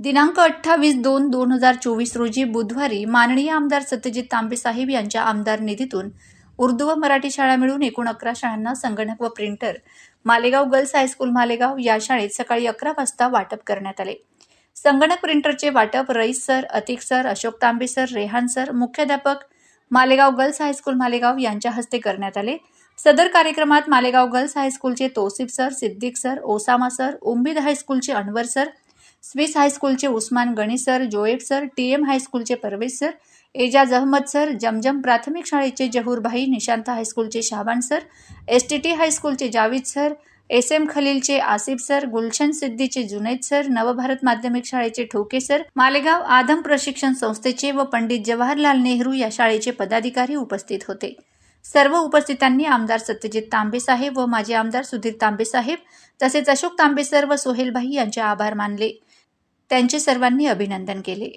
दिनांक अठ्ठावीस दोन दोन हजार चोवीस रोजी बुधवारी माननीय आमदार सत्यजित तांबे साहेब यांच्या आमदार निधीतून उर्दू व मराठी शाळा मिळून एकूण अकरा शाळांना संगणक व printer Malegaon girls high school Malegaon या शाळेत सकाळी अकरा वाजता वाटप करण्यात आले. संगणक प्रिंटरचे वाटप Rais sir Atiq sir Ashok Tambe sir Rehan sir मुख्याध्यापक मालेगाव गर्ल्स हायस्कूल मालेगाव यांच्या हस्ते करण्यात आले. सदर कार्यक्रमात Malegaon girls हायस्कूलचे Tosif sir Siddique sir Osama sir Ummeed हायस्कूलचे Anwar sir Swiss हायस्कूलचे Usman Gani sir Joeb sir T M हायस्कूलचे Parvez sir Ejaz Ahmad sir Zamzam प्राथमिक शाळेचे जहूरभाई Nishant हायस्कूलचे Shaban sir S T T हायस्कूलचे Javed sir S M खलीलचे आसिफ सर गुलशन सिद्दीचे जुनैद सर नवभारत माध्यमिक शाळेचे ठोके सर मालेगाव आदम प्रशिक्षण संस्थेचे व पंडित जवाहरलाल नेहरू या शाळेचे पदाधिकारी उपस्थित होते. सर्व उपस्थितांनी आमदार सत्यजित तांबे साहेब व माजी आमदार सुधीर तांबे साहेब तसेच अशोक तांबे सर व सोहेलभाई यांचे आभार मानले. त्यांचे सर्वांनी अभिनंदन केले.